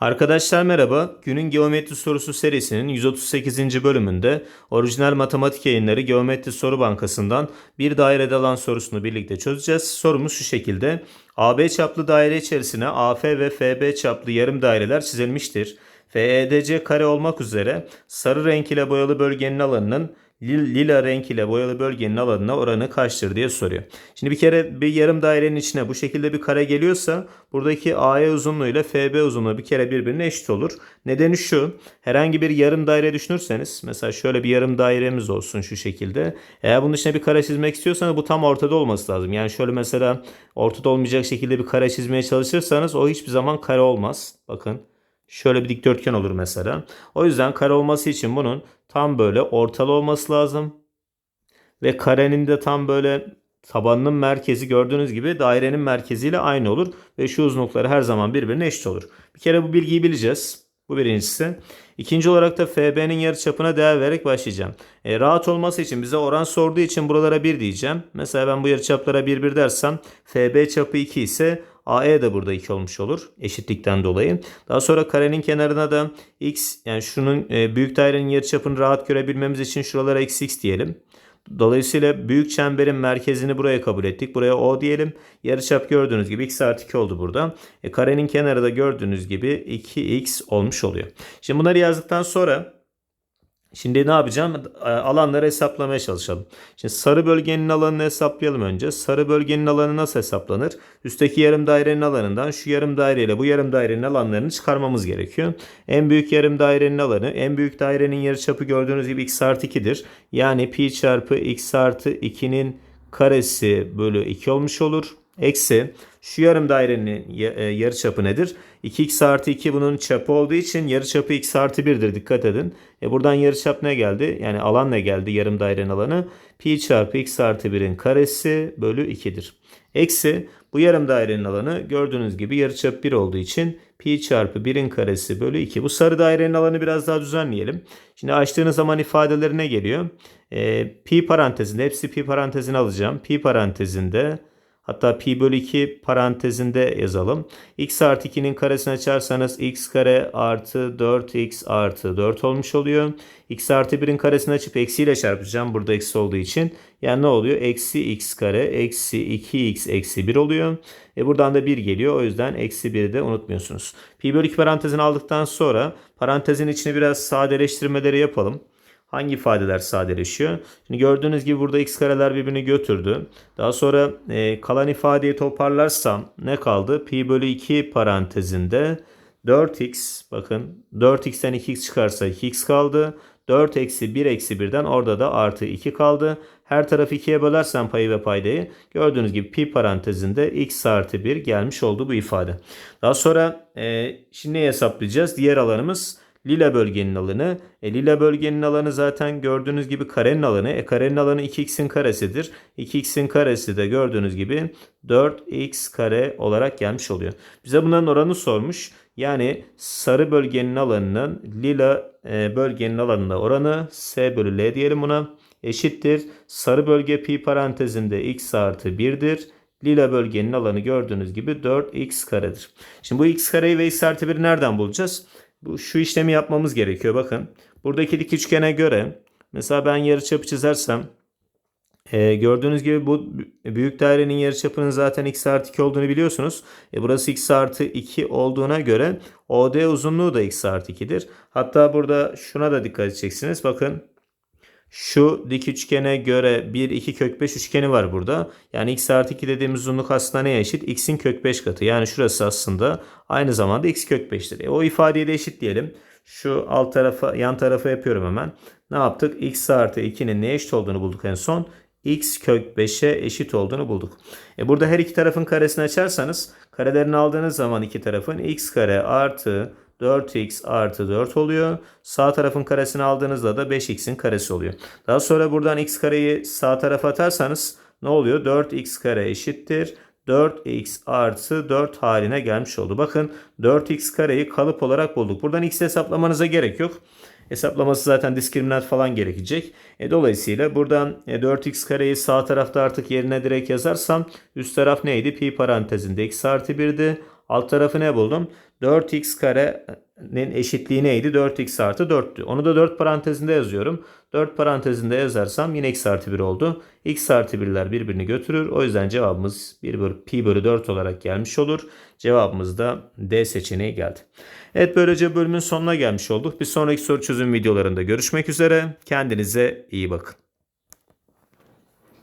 Arkadaşlar merhaba. Günün geometri sorusu serisinin 138. bölümünde orijinal matematik yayınları Geometri Soru Bankası'ndan bir dairede alan sorusunu birlikte çözeceğiz. Sorumuz şu şekilde. AB çaplı daire içerisine AF ve FB çaplı yarım daireler çizilmiştir. FEDC kare olmak üzere sarı renk ile boyalı bölgenin alanının lila renk ile boyalı bölgenin alanına oranı kaçtır diye soruyor. Şimdi bir kere bir yarım dairenin içine bu şekilde bir kare geliyorsa buradaki AE uzunluğu ile FB uzunluğu bir kere birbirine eşit olur. Nedeni şu herhangi bir yarım daire düşünürseniz mesela şöyle bir yarım dairemiz olsun şu şekilde. Eğer bunun içine bir kare çizmek istiyorsanız bu tam ortada olması lazım. Yani şöyle mesela ortada olmayacak şekilde bir kare çizmeye çalışırsanız o hiçbir zaman kare olmaz. Bakın Şöyle bir dikdörtgen olur mesela. O yüzden kare olması için bunun tam böyle ortalı olması lazım. Ve karenin de tam böyle tabanının merkezi gördüğünüz gibi dairenin merkeziyle aynı olur. Ve şu uzunlukları her zaman birbirine eşit olur. Bir kere bu bilgiyi bileceğiz. Bu birincisi. İkinci olarak da FB'nin yarıçapına değer vererek başlayacağım. E, rahat olması için bize oran sorduğu için buralara 1 diyeceğim. Mesela ben bu yarıçaplara 1 1 dersem FB çapı 2 ise AE de burada 2 olmuş olur eşitlikten dolayı. Daha sonra karenin kenarına da x yani şunun e, büyük dairenin yarıçapını rahat görebilmemiz için şuralara x x diyelim. Dolayısıyla büyük çemberin merkezini buraya kabul ettik. Buraya O diyelim. Yarıçap gördüğünüz gibi x artı 2 oldu burada. E, karenin kenarı da gördüğünüz gibi 2x olmuş oluyor. Şimdi bunları yazdıktan sonra Şimdi ne yapacağım? E, Alanları hesaplamaya çalışalım. Şimdi sarı bölgenin alanını hesaplayalım önce. Sarı bölgenin alanı nasıl hesaplanır? Üstteki yarım dairenin alanından şu yarım daire ile bu yarım dairenin alanlarını çıkarmamız gerekiyor. En büyük yarım dairenin alanı, en büyük dairenin yarıçapı gördüğünüz gibi x artı 2'dir. Yani pi çarpı x artı 2'nin karesi bölü 2 olmuş olur. Eksi şu yarım dairenin e, yarıçapı nedir? 2x artı 2 bunun çapı olduğu için yarıçapı x artı 1'dir dikkat edin. E buradan yarıçap ne geldi? Yani alan ne geldi yarım dairenin alanı? Pi çarpı x artı 1'in karesi bölü 2'dir. Eksi bu yarım dairenin alanı gördüğünüz gibi yarıçap 1 olduğu için pi çarpı 1'in karesi bölü 2. Bu sarı dairenin alanı biraz daha düzenleyelim. Şimdi açtığınız zaman ifadeleri ne geliyor? E, pi parantezinde hepsi pi parantezine alacağım. Pi parantezinde Hatta pi bölü 2 parantezinde yazalım. x artı 2'nin karesini açarsanız x kare artı 4x artı 4 olmuş oluyor. x artı 1'in karesini açıp eksiyle çarpacağım burada eksi olduğu için. Yani ne oluyor? Eksi x kare eksi 2x eksi 1 oluyor. E buradan da 1 geliyor. O yüzden eksi 1'i de unutmuyorsunuz. Pi bölü 2 parantezini aldıktan sonra parantezin içine biraz sadeleştirmeleri yapalım. Hangi ifadeler sadeleşiyor? Şimdi gördüğünüz gibi burada x kareler birbirini götürdü. Daha sonra e, kalan ifadeyi toparlarsam ne kaldı? Pi bölü 2 parantezinde 4x bakın 4x'ten 2x çıkarsa 2x kaldı. 4 eksi 1 eksi 1'den orada da artı 2 kaldı. Her tarafı 2'ye bölersem payı ve paydayı gördüğünüz gibi pi parantezinde x artı 1 gelmiş oldu bu ifade. Daha sonra e, şimdi neyi hesaplayacağız? Diğer alanımız lila bölgenin alanı. E, lila bölgenin alanı zaten gördüğünüz gibi karenin alanı. E, karenin alanı 2x'in karesidir. 2x'in karesi de gördüğünüz gibi 4x kare olarak gelmiş oluyor. Bize bunların oranı sormuş. Yani sarı bölgenin alanının lila e, bölgenin alanına oranı s bölü l diyelim buna eşittir. Sarı bölge pi parantezinde x artı 1'dir. Lila bölgenin alanı gördüğünüz gibi 4x karedir. Şimdi bu x kareyi ve x artı 1'i nereden bulacağız? Bu şu işlemi yapmamız gerekiyor. Bakın buradaki dik üçgene göre mesela ben yarıçapı çizersem e, gördüğünüz gibi bu büyük dairenin yarıçapının zaten x artı 2 olduğunu biliyorsunuz. E, burası x artı 2 olduğuna göre OD uzunluğu da x artı 2'dir. Hatta burada şuna da dikkat edeceksiniz. Bakın şu dik üçgene göre 1, 2 kök 5 üçgeni var burada. Yani x artı 2 dediğimiz uzunluk aslında neye eşit? x'in kök 5 katı. Yani şurası aslında aynı zamanda x kök 5'tir. E, o ifadeyi de eşit diyelim. Şu alt tarafa yan tarafa yapıyorum hemen. Ne yaptık? x artı 2'nin neye eşit olduğunu bulduk en son. x kök 5'e eşit olduğunu bulduk. E burada her iki tarafın karesini açarsanız karelerini aldığınız zaman iki tarafın x kare artı 4x artı 4 oluyor. Sağ tarafın karesini aldığınızda da 5x'in karesi oluyor. Daha sonra buradan x kareyi sağ tarafa atarsanız ne oluyor? 4x kare eşittir. 4x artı 4 haline gelmiş oldu. Bakın 4x kareyi kalıp olarak bulduk. Buradan x hesaplamanıza gerek yok. Hesaplaması zaten diskriminant falan gerekecek. E, dolayısıyla buradan e, 4x kareyi sağ tarafta artık yerine direkt yazarsam üst taraf neydi? Pi parantezinde x artı 1'di. Alt tarafı ne buldum? 4x karenin eşitliği neydi? 4x artı 4'tü. Onu da 4 parantezinde yazıyorum. 4 parantezinde yazarsam yine x artı 1 oldu. x artı 1'ler birbirini götürür. O yüzden cevabımız 1 bölü pi bölü 4 olarak gelmiş olur. Cevabımız da D seçeneği geldi. Evet böylece bölümün sonuna gelmiş olduk. Bir sonraki soru çözüm videolarında görüşmek üzere. Kendinize iyi bakın.